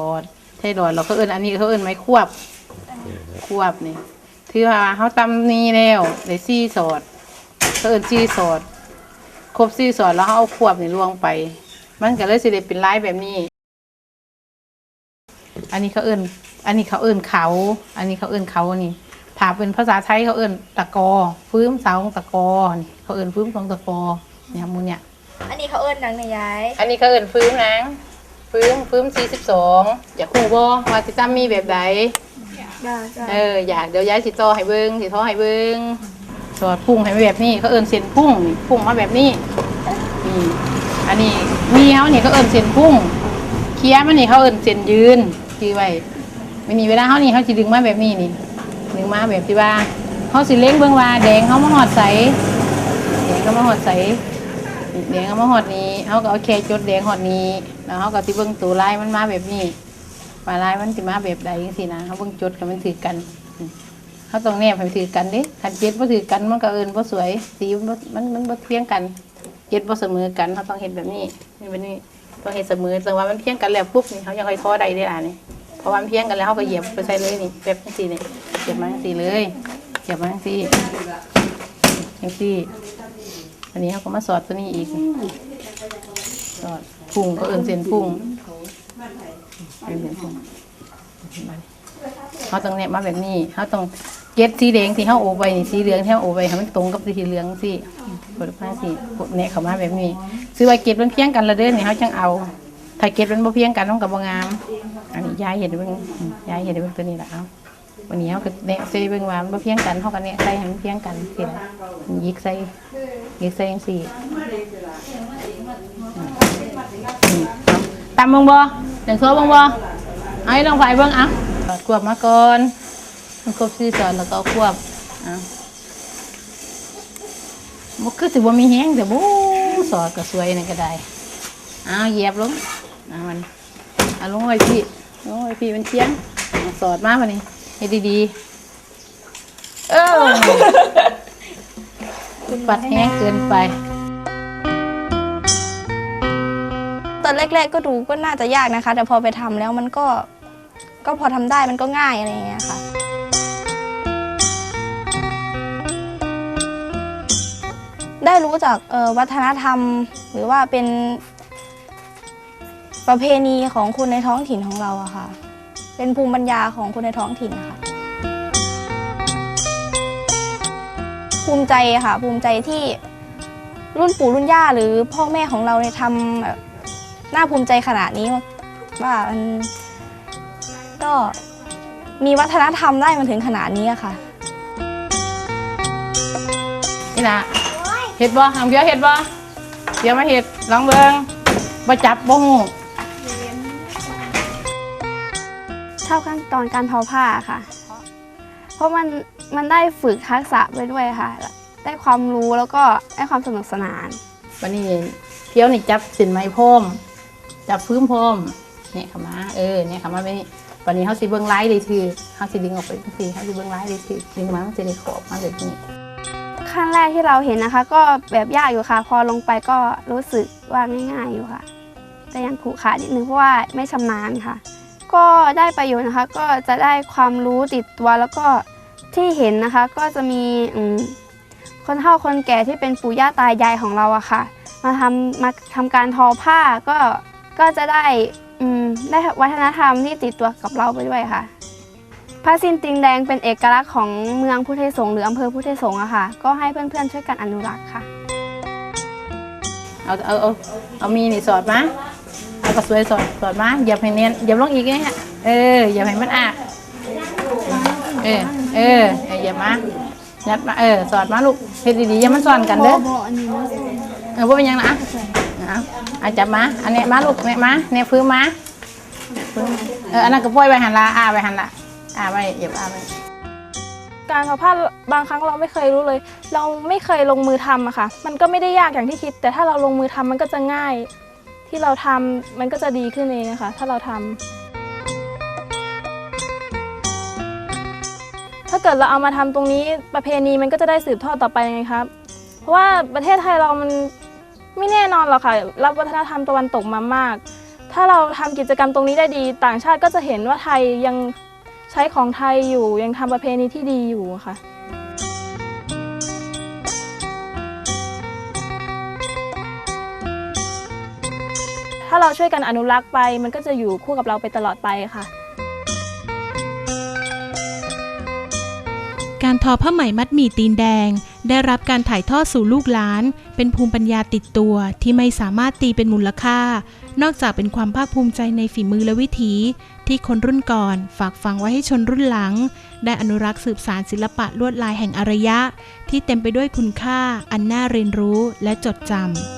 หลอดไทหลอดเราก็เอิ้นอันนี้เขาเอิ้นไม้ควบ ควบนี่ถือว่าเขาตำนี้แล้วได้ซี่สอดเขาเอิ้นซี่สอด ครบซี่สอดแล้วเขาเอาควบนี่ลวงไป มันก็เลยสิได้เป็นลายแบบนี้ อันนี้เขาเอิ้นอันนี้เขาเอิ้นเขา อันนี้เขาเอิ้นเขานี่ถ้าเป็นภาษาไทยเขาเอิ้นตะกอ ฟื้มเสาของตะกอนี่เขาเอิ้นฟื้มของตะกอเนี่ยมูเนี่ย อันนี้เขาเอิ้นหนังในย้าย อันนี้เขาเอิ้นฟื้มนะ ฟื้มฟื้มสี่สิบสองอยากคูบ่ว่าสิตั้มมีแบบใดได้จ้ะเอออยากเดี๋ยวย้ายสิต่อให้เบิ้งสิท่อให้เบิ้งสอดพุ่งให้แบบนี้เขาเอิ้นเส้นพุ่งนี่พุ่งมาแบบนี้นี่อันนี้มีเขานี่เขาเอิ้นเส้นพุ่งเคี้ยมันนี่เขาเอิ้นเส้นยืนคือไว้ไม่นี่เวลาเขานี่เขาสิดึงมาแบบนี้นี่ดึงมาแบบที่ว่าเขาสิเล้งเบิ้งว่าแดงเขามาหอดใสแดงเขามาหอดใส แดงเอามาหอดนี้เขาก็เอาแค่จดแดงหอดนี้ แล้วเขาก็ติเบิ้งตัวลายมันมาแบบนี้ว่าลายมันสิมาแบบใดจังซี่นะเขาเบิ้งจดกันมันถือกันเขาต้องแนบให้มันถือกันด้คันเจ็ดบ่ถือกันมันก็เอินบ่สวย สีมันมันมันบ่เพียงกันเจ็ดบ่เสมอกันเขาต้องเฮ็ดแบบนี้นี่แบบนี้ต้องเฮ็ดเสมอแต่ว่ามันเพียงกันแล้วปุ๊บนี่เขายังค่อยท้อได้ได้ล่ะนี่เพราะว่ามันเพียงกันแล้วเขาก็เหยียบไปใส่เลยนี่แบบจังซี่นี่เหยียบมาจังซี่เลยเหยียบมาจังซี่จังซี่ อันนี้เขาก็มาสอดตัวนี้อีก สอดพุ่งก็เอินเส้นพุ่งเอิ้นเส้นพุ่งเขาต้องแนบมาแบบนี้เขาต้องเก็ตสีแดงที่เขาโอไว้นี่สีเหลืองที่เขาโอไว้ให้มันตรงกับสีเหลืองสิกดผ้าสีกดแนบเข้ามาแบบนี้ ซื้อไว้เก็ตมันเพียงกันละเด้อนี่เขาจังเอาถ้าเก็ตมันบ่เพียงกันมันกับบ่งาม อันนี้ยายเห็นเบิ่งยายเห็นเบิ่งตัวนี้แหละเอา วันนี้เขาก็แนะใส่เบิ่งว่ามันบ่เพียงกันเขาก็แนะใส่ให้มันเพียงกันสิล่ะยิกใส่ยิกใส่จังซี่ตำบังบออย่างโซ่บังบอเอาให้ลองไฟเบิ้งอะควบมาก่อนครบสี่สอนแล้วก็ควบอะมันคือสิบ่มีแห้งแต่บู๊สอดก็สวยนี่ก็ได้เอาเหยียบลงเอามันเอาลงไว้พี่ลงไว้พี่มันเทียงสอดมาวันนี้ ให้ดีๆ เออปัดแห้งเกินไป ตอนแรก ๆ ก็ดูก็น่าจะยากนะคะ แต่พอไปทำแล้วมันก็ ก็พอทำได้มันก็ง่ายอะไรอย่างเงี้ยค่ะ ได้รู้จากออวัฒนธรรมหรือว่าเป็นประเพณีของคนในท้องถิ่นของเราอะค่ะ เป็นภูมิปัญญาของคนในท้องถิ่นนะคะภูมิใจค่ะ ภูมิใจที่รุ่นปู่รุ่นย่าหรือพ่อแม่ของเราเนี่ยทำแบบน่าภูมิใจขนาดนี้ว่ามันก็มีวัฒนธรรมได้มาถึงขนาดนี้ค่ะนี่นะเห็ดบ่ทำเบียวเห็ดบ่เดี๋ยวมาเห็ดลองเบิ่งบ่จับบ่ฮู้ ชอบขั้นตอนการทอผ้าค่ะ เพราะมันมันได้ฝึกทักษะไปด้วยค่ะ ได้ความรู้แล้วก็ได้ความสนุกสนานวันนี้เพียวนี่จับสินไม้พรมจับพื้นพรมเนี่ยเข้ามาเออเนี่ยเข้ามาไปนี่วันนี้เฮาสิเบิ่งไลฟ์ได้ถือเฮาสิดึงออกไปจังซี่เฮาสิเบิ่งไลฟ์ได้ถือดึงมามันสิได้ขอบมาแบบนี้ขั้นแรกที่เราเห็นนะคะ ก็แบบยากอยู่ค่ะ พอลงไปก็รู้สึกว่าง่ายๆอยู่ค่ะ แต่ยังขรุขระนิดนึงเพราะว่าไม่ชำนาญค่ะ ก็ได้ประโยชน์นะคะ ก็จะได้ความรู้ติดตัวแล้วก็ที่เห็นนะคะ ก็จะมีคนเฒ่าคนแก่ที่เป็นปู่ย่าตายายของเราอะค่ะ มาทำมาทำการทอผ้าก็ก็จะได้ได้วัฒนธรรมที่ติดตัวกับเราไปด้วยค่ะผ้าสิ้นติงแดงเป็นเอกลักษณ์ของเมืองพุทธสงฆ์หรืออำเภอพุทธสงฆ์อะค่ะ ก็ให้เพื่อนๆช่วยกันอนุรักษ์ค่ะ เอาเอาเอาเอามีนี่สอดมา เอากระสวยสอดสอดมาเหยียบให้เนียนเหยียบลงอีกเนี่ยเออเหยียบให้มันอะเออเออเออเหยียบมายัดมาเออสอดมาลูกเฮ็ดดีๆอย่ามันซ้อนกันเด้อเออว่าเป็นยังนะอะอาจับมาอันนี้มาลูกเนี่ยมาเนี่ยพื้นมาเอออันนั้นก็ปล่อยไว้หันละอาไว้หันละอาไว้เหยียบอาไว้การทอผ้าบางครั้งเราไม่เคยรู้เลย เราไม่เคยลงมือทำอะค่ะ มันก็ไม่ได้ยากอย่างที่คิด แต่ถ้าเราลงมือทำมันก็จะง่าย ที่เราทำมันก็จะดีขึ้นเองนะคะ ถ้าเราทำถ้าเกิดเราเอามาทำตรงนี้ประเพณีมันก็จะได้สืบทอดต่อไปไงครับ เพราะว่าประเทศไทยเรามันไม่แน่นอนหรอกค่ะ รับวัฒนธรรมตะวันตกมามาก ถ้าถ้าเราทำกิจกรรมตรงนี้ได้ดี ต่างชาติก็จะเห็นว่าไทยยังใช้ของไทยอยู่ยังทำประเพณีที่ดีอยู่ค่ะ ถ้าเราช่วยกันอนุรักษ์ไป มันก็จะอยู่คู่กับเราไปตลอดไปค่ะ การทอผ้าไหมมัดหมี่ตีนแดง ได้รับการถ่ายทอดสู่ลูกหลาน เป็นภูมิปัญญาติดตัวที่ไม่สามารถตีเป็นมูลค่า นอกจากเป็นความภาคภูมิใจในฝีมือและวิถี ที่คนรุ่นก่อนฝากฝังไว้ให้ชนรุ่นหลัง ได้อนุรักษ์สืบสารศิลปะลวดลายแห่งอารยะ ที่เต็มไปด้วยคุณค่า อันน่าเรียนรู้และจดจำ